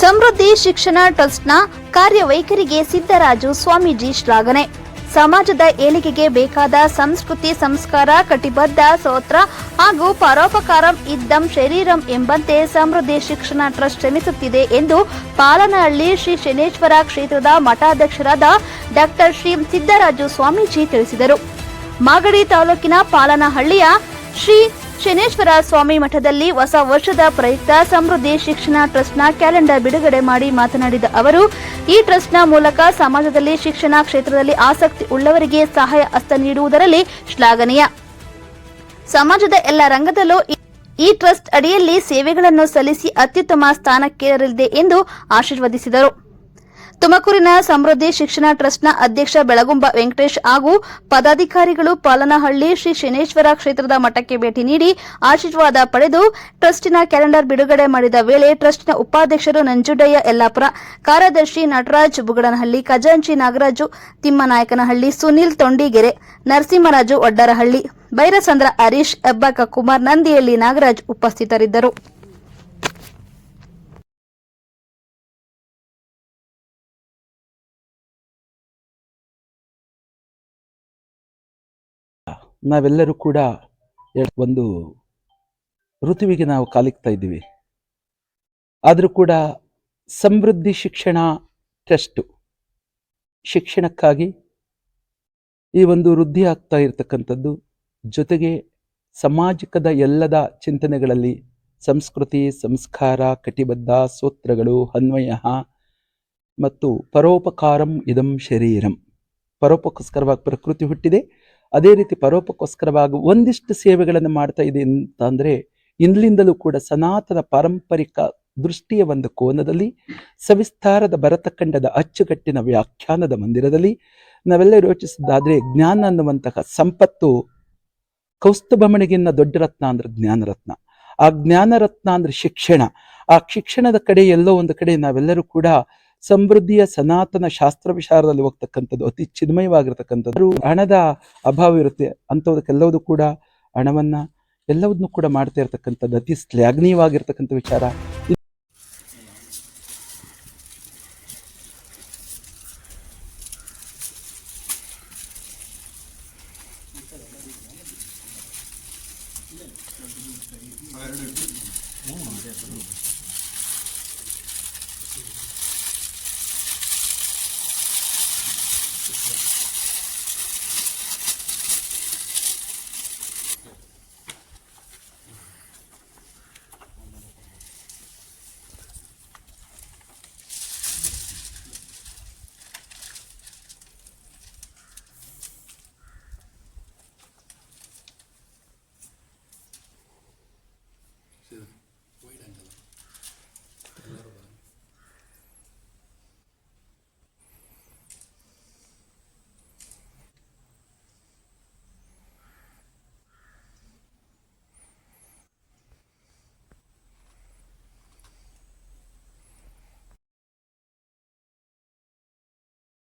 ಸಮೃದ್ಧಿ ಶಿಕ್ಷಣ ಟ್ರಸ್ಟ್ನ ಕಾರ್ಯವೈಖರಿಗೆ ಸಿದ್ದರಾಜು ಸ್ವಾಮೀಜಿ ಶ್ಲಾಘನೆ. ಸಮಾಜದ ಏಳಿಗೆಗೆ ಬೇಕಾದ ಸಂಸ್ಕೃತಿ ಸಂಸ್ಕಾರ, ಕಟಿಬದ್ಧ ಸೋತ್ರ ಹಾಗೂ ಪರೋಪಕಾರಂ ಇದ್ದಂ ಶರೀರಂ ಎಂಬಂತೆ ಸಮೃದ್ಧಿ ಶಿಕ್ಷಣ ಟ್ರಸ್ಟ್ ಶ್ರಮಿಸುತ್ತಿದೆ ಎಂದು ಪಾಲನಹಳ್ಳಿ ಶ್ರೀ ಶನೇಶ್ವರ ಕ್ಷೇತ್ರದ ಮಠಾಧ್ಯಕ್ಷರಾದ ಡಾಕ್ಟರ್ ಶ್ರೀ ಸಿದ್ದರಾಜು ಸ್ವಾಮೀಜಿ ತಿಳಿಸಿದರು. ಮಾಗಡಿ ತಾಲೂಕಿನ ಪಾಲನಹಳ್ಳಿಯ ಶ್ರೀ ಶನೇಶ್ವರ ಸ್ವಾಮಿ ಮಠದಲ್ಲಿ ಹೊಸ ವರ್ಷದ ಪ್ರಯುಕ್ತ ಸಮೃದ್ಧಿ ಶಿಕ್ಷಣ ಟ್ರಸ್ಟ್ನ ಕ್ಯಾಲೆಂಡರ್ ಬಿಡುಗಡೆ ಮಾಡಿ ಮಾತನಾಡಿದ ಅವರು, ಈ ಟ್ರಸ್ಟ್ನ ಮೂಲಕ ಸಮಾಜದಲ್ಲಿ ಶಿಕ್ಷಣ ಕ್ಷೇತ್ರದಲ್ಲಿ ಆಸಕ್ತಿ ಉಳ್ಳವರಿಗೆ ಸಹಾಯ ಹಸ್ತ ನೀಡುವುದರಲ್ಲಿ ಶ್ಲಾಘನೀಯ. ಸಮಾಜದ ಎಲ್ಲ ರಂಗದಲ್ಲೂ ಈ- ಟ್ರಸ್ಟ್ ಅಡಿಯಲ್ಲಿ ಸೇವೆಗಳನ್ನು ಸಲ್ಲಿಸಿ ಅತ್ಯುತ್ತಮ ಸ್ಥಾನಕ್ಕೇರಲಿದೆ ಎಂದು ಆಶೀರ್ವದಿಸಿದರು. ತುಮಕೂರಿನ ಸಮೃದ್ಧಿ ಶಿಕ್ಷಣ ಟ್ರಸ್ಟ್ನ ಅಧ್ಯಕ್ಷ ಬೆಳಗುಂಬ ವೆಂಕಟೇಶ್ ಹಾಗೂ ಪದಾಧಿಕಾರಿಗಳು ಪಾಲನಹಳ್ಳಿ ಶ್ರೀ ಶನೇಶ್ವರ ಕ್ಷೇತ್ರದ ಮಠಕ್ಕೆ ಭೇಟಿ ನೀಡಿ ಆಶೀರ್ವಾದ ಪಡೆದು ಟ್ರಸ್ಟಿನ ಕ್ಯಾಲೆಂಡರ್ ಬಿಡುಗಡೆ ಮಾಡಿದ ವೇಳೆ ಟ್ರಸ್ಟ್ನ ಉಪಾಧ್ಯಕ್ಷರು ನಂಜುಡಯ್ಯ ಯಲ್ಲಾಪುರ, ಕಾರ್ಯದರ್ಶಿ ನಟರಾಜ್ ಬುಗಡನಹಳ್ಳಿ, ಖಜಾಂಚಿ ನಾಗರಾಜು, ತಿಮ್ಮನಾಯಕನಹಳ್ಳಿ ಸುನೀಲ್ ತೊಂಡಿಗೆರೆ, ನರಸಿಂಹರಾಜು ಒಡ್ಡರಹಳ್ಳಿ ಬೈರಸಂದ್ರ ಹರೀಶ್ ಹೆಬ್ಬಕ್ಕ ಕುಮಾರ್ ನಂದಿಯಲ್ಲಿ ನಾಗರಾಜ್ ಉಪಸ್ಥಿತರಿದ್ದರು. ನಾವೆಲ್ಲರೂ ಕೂಡ ಒಂದು ಋತುವಿಗೆ ನಾವು ಕಾಲಿಕ್ತಾ ಇದ್ದೀವಿ. ಆದರೂ ಕೂಡ ಸಮೃದ್ಧಿ ಶಿಕ್ಷಣ ಟ್ರಸ್ಟು ಶಿಕ್ಷಣಕ್ಕಾಗಿ ಈ ಒಂದು ವೃದ್ಧಿ ಆಗ್ತಾ ಇರತಕ್ಕಂಥದ್ದು ಜೊತೆಗೆ ಸಾಮಾಜಿಕದ ಎಲ್ಲದ ಚಿಂತನೆಗಳಲ್ಲಿ ಸಂಸ್ಕೃತಿ, ಸಂಸ್ಕಾರ, ಕಟಿಬದ್ಧ, ಸೂತ್ರಗಳು, ಅನ್ವಯ ಮತ್ತು ಪರೋಪಕಾರಂ ಇದಂ ಶರೀರಂ. ಪರೋಪಕ್ಕೋಸ್ಕರವಾಗಿ ಪ್ರಕೃತಿ ಹುಟ್ಟಿದೆ. ಅದೇ ರೀತಿ ಪರೋಪಕ್ಕೋಸ್ಕರವಾಗಿ ಒಂದಿಷ್ಟು ಸೇವೆಗಳನ್ನು ಮಾಡ್ತಾ ಇದೆ ಅಂತ ಅಂದರೆ ಇಂದಲಿಂದಲೂ ಕೂಡ ಸನಾತನ ಪಾರಂಪರಿಕ ದೃಷ್ಟಿಯ ಒಂದು ಕೋನದಲ್ಲಿ ಸವಿಸ್ತಾರದ ಭರತಖಂಡದ ಅಚ್ಚುಕಟ್ಟಿನ ವ್ಯಾಖ್ಯಾನದ ಮಂದಿರದಲ್ಲಿ ನಾವೆಲ್ಲ ಯೋಚಿಸಿದ್ದಾದರೆ ಜ್ಞಾನ ಅನ್ನುವಂತಹ ಸಂಪತ್ತು ಕೌಸ್ತುಭಮಣಿಗಿನ್ನ ದೊಡ್ಡ ರತ್ನ ಅಂದ್ರೆ ಜ್ಞಾನರತ್ನ ಆ ಜ್ಞಾನರತ್ನ ಅಂದ್ರೆ ಶಿಕ್ಷಣ. ಆ ಶಿಕ್ಷಣದ ಕಡೆ ಎಲ್ಲೋ ಒಂದು ಕಡೆ ನಾವೆಲ್ಲರೂ ಕೂಡ ಸಮೃದ್ಧಿಯ ಸನಾತನ ಶಾಸ್ತ್ರ ವಿಚಾರದಲ್ಲಿ ಹೋಗ್ತಕ್ಕಂಥದ್ದು ಅತಿ ಚಿನ್ಮಯವಾಗಿರ್ತಕ್ಕಂಥದ್ದು. ಹಣದ ಅಭಾವ ಇರುತ್ತೆ ಅಂಥದಕ್ಕೆಲ್ಲವೂ ಕೂಡ ಹಣವನ್ನ ಎಲ್ಲವನ್ನೂ ಕೂಡ ಮಾಡ್ತಾ ಇರ್ತಕ್ಕಂಥದ್ದು, ಅತಿ ಶ್ಲಾಘನೀಯವಾಗಿರ್ತಕ್ಕಂಥ ವಿಚಾರ.